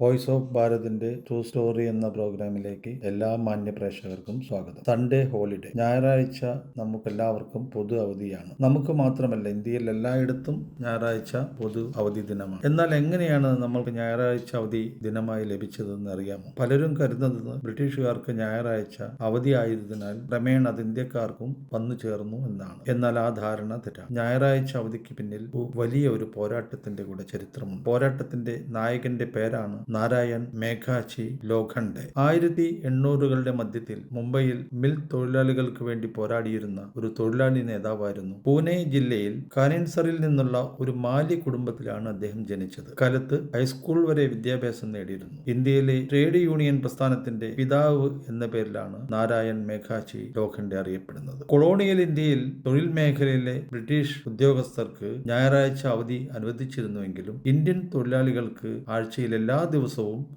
Voice of ഭാരതിന്റെ true story എന്ന പ്രോഗ്രാമിലേക്ക് എല്ലാ മാന്യ പ്രേക്ഷകർക്കും സ്വാഗതം. Sunday holiday. ഞായറാഴ്ച നമുക്കെല്ലാവർക്കും പൊതു അവധിയാണ്. നമുക്ക് മാത്രമല്ല ഇന്ത്യയിൽ എല്ലായിടത്തും ഞായറാഴ്ച പൊതു അവധി ദിനമാണ്. എന്നാൽ എങ്ങനെയാണ് നമ്മൾക്ക് ഞായറാഴ്ച അവധി ദിനമായി ലഭിച്ചതെന്ന് അറിയാമോ? പലരും കരുതുന്നത് ബ്രിട്ടീഷുകാർക്ക് ഞായറാഴ്ച അവധി അവധിയായതിനാൽ ക്രമേണ അത് ഇന്ത്യക്കാർക്കും വന്നു ചേർന്നു എന്നാണ്. എന്നാൽ ആ ധാരണ തെറ്റാണ്. ഞായറാഴ്ച അവധിക്ക് പിന്നിൽ വലിയ ഒരു പോരാട്ടത്തിന്റെ കൂടെ ചരിത്രമുണ്ട്. പോരാട്ടത്തിന്റെ നായകന്റെ പേരാണ് നാരായൺ മേഘാജി ലോഖണ്ഡെ. ആയിരത്തി എണ്ണൂറുകളുടെ മധ്യത്തിൽ മുംബൈയിൽ മിൽ തൊഴിലാളികൾക്ക് വേണ്ടി പോരാടിയിരുന്ന ഒരു തൊഴിലാളി നേതാവായിരുന്നു. പൂനെ ജില്ലയിൽ കാനൻസറിൽ നിന്നുള്ള ഒരു മാലി കുടുംബത്തിലാണ് അദ്ദേഹം ജനിച്ചത്. കാലത്ത് ഹൈസ്കൂൾ വരെ വിദ്യാഭ്യാസം നേടിയിരുന്നു. ഇന്ത്യയിലെ ട്രേഡ് യൂണിയൻ പ്രസ്ഥാനത്തിന്റെ പിതാവ് എന്ന പേരിലാണ് നാരായൺ മേഘാജി ലോഖണ്ഡെ അറിയപ്പെടുന്നത്. കൊളോണിയൽ ഇന്ത്യയിൽ തൊഴിൽ മേഖലയിലെ ബ്രിട്ടീഷ് ഉദ്യോഗസ്ഥർക്ക് ഞായറാഴ്ച അവധി അനുവദിച്ചിരുന്നുവെങ്കിലും ഇന്ത്യൻ തൊഴിലാളികൾക്ക് ആഴ്ചയിൽ എല്ലാ ദിവസവും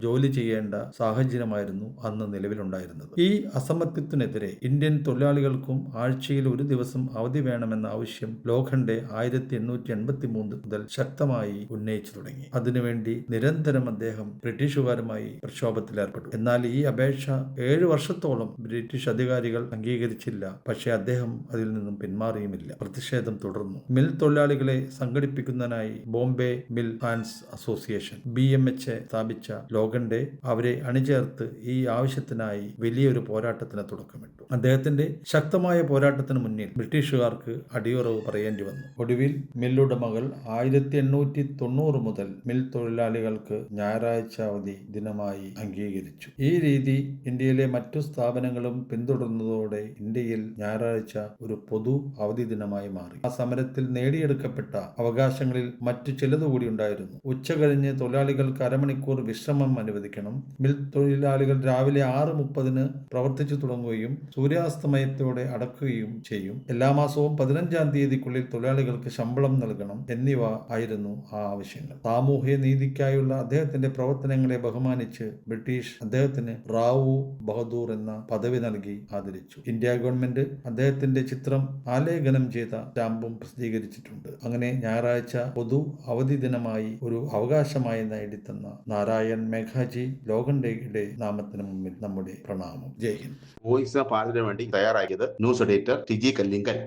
ജോലി ചെയ്യേണ്ട സാഹചര്യമായിരുന്നു അന്ന് നിലവിലുണ്ടായിരുന്നത്. ഈ അസമത്വത്തിനെതിരെ ഇന്ത്യൻ തൊഴിലാളികൾക്കും ആഴ്ചയിൽ ഒരു ദിവസം അവധി വേണമെന്ന ആവശ്യം ലോഖണ്ഡെ ആയിരത്തി എണ്ണൂറ്റി എൺപത്തി മൂന്ന് മുതൽ ശക്തമായി ഉന്നയിച്ചു തുടങ്ങി. അതിനുവേണ്ടി നിരന്തരം അദ്ദേഹം ബ്രിട്ടീഷുകാരുമായി പ്രക്ഷോഭത്തിലേർപ്പെട്ടു. എന്നാൽ ഈ അപേക്ഷ ഏഴു വർഷത്തോളം ബ്രിട്ടീഷ് അധികാരികൾ അംഗീകരിച്ചില്ല. പക്ഷേ അദ്ദേഹം അതിൽ നിന്നും പിന്മാറിയുമില്ല. പ്രതിഷേധം തുടർന്നു. മിൽ തൊഴിലാളികളെ സംഘടിപ്പിക്കുന്നതിനായി Bombay mill hands association B M H A സ്ഥാപിച്ച ലോഖണ്ഡെ അവരെ അണിചേർത്ത് ഈ ആവശ്യത്തിനായി വലിയൊരു പോരാട്ടത്തിന് തുടക്കമിട്ടു. അദ്ദേഹത്തിന്റെ ശക്തമായ പോരാട്ടത്തിന് മുന്നിൽ ബ്രിട്ടീഷുകാർക്ക് അടിയുറവ് പറയേണ്ടി വന്നു. ഒടുവിൽ മില്ലുടമകൾ ആയിരത്തി എണ്ണൂറ്റി തൊണ്ണൂറ് മുതൽ മിൽ തൊഴിലാളികൾക്ക് ഞായറാഴ്ച അവധി ദിനമായി അംഗീകരിച്ചു. ഈ രീതി ഇന്ത്യയിലെ മറ്റു സ്ഥാപനങ്ങളും പിന്തുടർന്നതോടെ ഇന്ത്യയിൽ ഞായറാഴ്ച ഒരു പൊതു അവധി ദിനമായി മാറി. ആ സമരത്തിൽ നേടിയെടുക്കപ്പെട്ട അവകാശങ്ങളിൽ മറ്റു ചിലതുകൂടി ഉണ്ടായിരുന്നു. ഉച്ച കഴിഞ്ഞ് തൊഴിലാളികൾക്ക് അരമണിക്കൂർ വിശ്രമം അനുവദിക്കണം. മിൽ തൊഴിലാളികൾ രാവിലെ ആറ് മുപ്പതിന് പ്രവർത്തിച്ചു തുടങ്ങുകയും സൂര്യാസ്തമയത്തോടെ അടക്കുകയും ചെയ്യും. എല്ലാ മാസവും പതിനഞ്ചാം തീയതിക്കുള്ളിൽ തൊഴിലാളികൾക്ക് ശമ്പളം നൽകണം എന്നിവ ആയിരുന്നു ആ ആവശ്യങ്ങൾ. സാമൂഹ്യ നീതിക്കായുള്ള അദ്ദേഹത്തിന്റെ പ്രവർത്തനങ്ങളെ ബഹുമാനിച്ച് ബ്രിട്ടീഷ് അദ്ദേഹത്തിന് റാവു ബഹദൂർ എന്ന പദവി നൽകി ആദരിച്ചു. ഇന്ത്യ ഗവൺമെന്റ് അദ്ദേഹത്തിന്റെ ചിത്രം ആലേഖനം ചെയ്ത സ്റ്റാമ്പും പ്രസിദ്ധീകരിച്ചിട്ടുണ്ട്. അങ്ങനെ ഞായറാഴ്ച പൊതു അവധി ദിനമായി ഒരു അവകാശമായി നേടിത്തന്ന നാരായൺ മേഘാജി ലോകണ്ടയുടെ നാമത്തിന് മുമ്പിൽ നമ്മുടെ പ്രണാമം. ജയ് ഹിന്ദ്. വോയിസ് ഓഫ് ആദിന് വേണ്ടി തയ്യാറാക്കിയത് ന്യൂസ് എഡിറ്റർ ടിജി കല്ലിങ്കൽ